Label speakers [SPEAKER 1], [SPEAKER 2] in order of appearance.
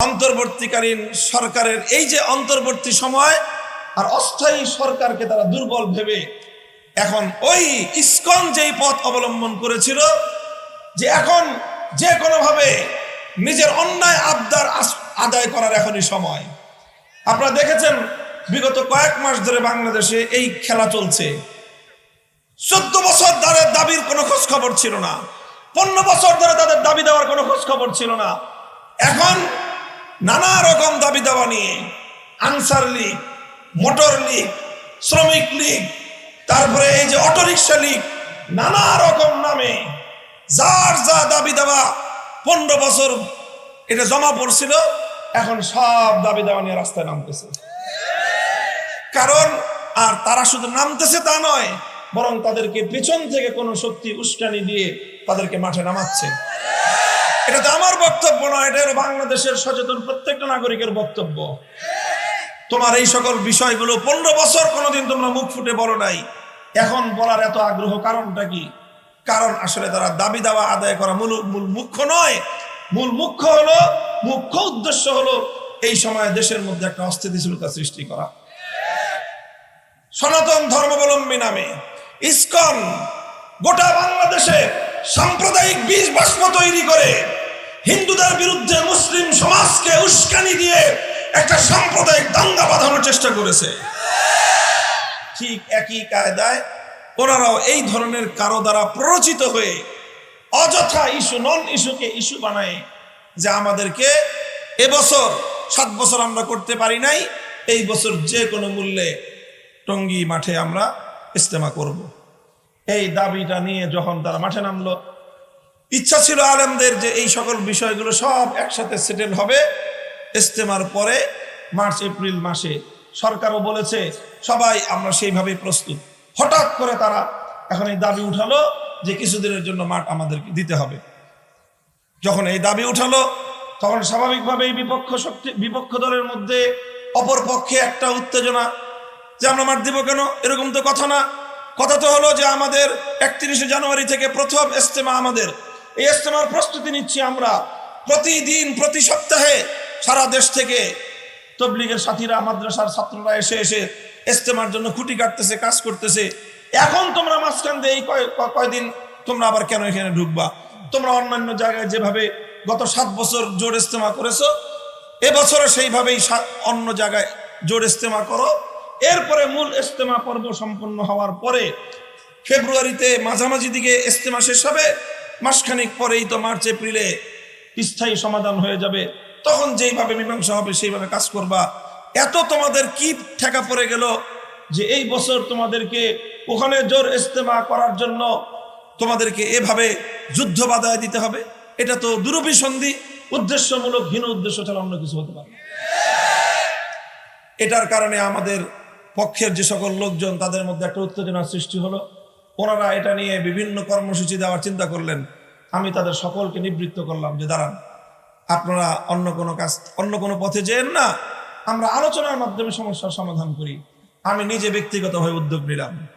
[SPEAKER 1] অন্তর্বর্তীকালীন সরকারের এই যে অন্তর্বর্তী সময় আর অস্থায়ী সরকারকে তারা দুর্বল ভেবে এখন ওই ইস্কন যেই পথ অবলম্বন করেছিল, যে এখন যে কোনোভাবে নিজের অন্যায় আবদার আদায় করার এখনই সময়। আপনারা দেখেছেন বিগত কয়েক মাস ধরে বাংলাদেশে এই খেলা চলছে। চোদ্দ বছর ধরে দাবির কোনো খোঁজ খবর ছিল না। পনেরো বছর ধরে তাদের দাবি দেওয়ার কোনো খোঁজ খবর ছিল না। এখন নানা রকম দাবি দেওয়া নিয়ে, আনসার লীগ, মোটর লীগ, শ্রমিক লীগ, তারপরে এই যে অটোরিকশা লীগ, নানা রকম নামে যার যা দাবি দেওয়া পনেরো বছর এটা জমা পড়ছিল, এখন সব দাবি দেওয়া নিয়ে রাস্তায় নামতেছে। কারণ আর তারা শুধু নামতেছে তা নয়, বরং তাদেরকে পেছন থেকে কোনো শক্তি উস্কানি দিয়ে তাদেরকে মাঠে নামাচ্ছে। এটা তো আমার বক্তব্য নয়, এটা হলো বাংলাদেশের সচেতন প্রত্যেকটা নাগরিকের বক্তব্য। তোমার এই সকল বিষয়গুলো পনেরো বছর কোনোদিন তোমরা মুখ ফুটে বলো নাই। এখন বলার এত আগ্রহ কারণটা কি? কারণ আসলে তারা দাবি দাওয়া আদায় করা মূল মূল মুখ্য নয়। মূল মুখ্য হলো, মুখ্য উদ্দেশ্য হলো এই সময় দেশের মধ্যে একটা অস্থিতিশীলতা সৃষ্টি করা। সনাতন ধর্মাবলম্বী নামে, ইসকন গোটা বাংলাদেশে সাম্প্রদায়িক বীজ বাষ্প তৈরি করে হিন্দুদের বিরুদ্ধে মুসলিম সমাজকে উস্কানি দিয়ে একটা সাম্প্রদায়িক দাঙ্গা বাঁধানোর চেষ্টা করেছে ঠিক একই কায়দায় ওনারাও এই ধরনের কারও দ্বারা প্ররোচিত হয়ে অযথা ইস্যু, নন ইস্যুকে ইস্যু বানায় যে আমাদেরকে এবছর সাত বছর আমরা করতে পারি নাই, এই বছর যে কোনো মূল্যে টঙ্গী মাঠে আমরা ইস্তেমা করব। এই দাবিটা নিয়ে যখন তারা মাঠে নামলো, ইচ্ছা ছিল আলেমদের যে এই সকল বিষয়গুলো সব একসাথে সেটেল হবে। ইস্তেমার পরে মার্চ, এপ্রিল মাসে সরকারও বলেছে, সবাই আমরা সেইভাবেই প্রস্তুত। হঠাৎ করে তারা এখন এই দাবি উঠালো যে কিছুদিনের জন্য মাঠ আমাদেরকে দিতে হবে। যখন এই দাবি উঠালো, তখন স্বাভাবিকভাবেই বিপক্ষ শক্তি বিপক্ষ দলের মধ্যে অপর পক্ষে একটা উত্তেজনা যে আমরা মাঠ দিব কেন? এরকম তো কথা না। কথা তো হলো যে আমাদের একত্রিশে জানুয়ারি থেকে প্রথম ইস্তেমা আমাদের। এই ইস্তেমার প্রস্তুতি নিচ্ছি আমরা প্রতিদিন, প্রতি সপ্তাহে সারা দেশ থেকে। তবলিগের সাথীরা, মাদ্রাসার ছাত্ররা এসে এসে ইস্তেমার জন্য খুঁটি কাটতেছে, কাজ করতেছে। এখন তোমরা মাঝখান দিয়ে এই কয়দিন তোমরা আবার কেন এখানে ঢুকবা? তোমরা অন্যান্য জায়গায় যেভাবে গত সাত বছর জোর ইস্তেমা করেছ এবছরও সেইভাবেই অন্য জায়গায় জোর ইস্তেমা করো। এরপরে মূল ইস্তেমা পর্ব সম্পন্ন হওয়ার পরে ফেব্রুয়ারিতে মাঝামাঝি দিকে ইস্তেমা শেষ হবে। মাসখানিক পরেই তো মার্চ, এপ্রিলে স্থায়ী সমাধান হয়ে যাবে। তখন যেইভাবে মীমাংসা হবে, সেইভাবে কাজ করবা। এত তোমাদের কি ঠেকা পড়ে গেল যে এই বছর তোমাদেরকে ওখানে জোর ইস্তেমা করার জন্য তোমাদেরকে এভাবে যুদ্ধ বাধায় দিতে হবে? এটা তো দুরভিসন্ধি উদ্দেশ্যমূলক হীন উদ্দেশ্য ছাড়া অন্য কিছু হতে পারে এটার কারণে আমাদের পক্ষের যে সকল লোকজন তাদের মধ্যে একটা উত্তেজনার সৃষ্টি হলো। ওনারা এটা নিয়ে বিভিন্ন কর্মসূচি দেওয়ার চিন্তা করলেন। আমি তাদের সকলকে নিবৃত্ত করলাম যে, দাঁড়ান, আপনারা অন্য কোনো কাজ, অন্য কোনো পথে যেন না, আমরা আলোচনার মাধ্যমে সমস্যার সমাধান করি। আমি নিজে ব্যক্তিগতভাবে উদ্যোগ নিলাম।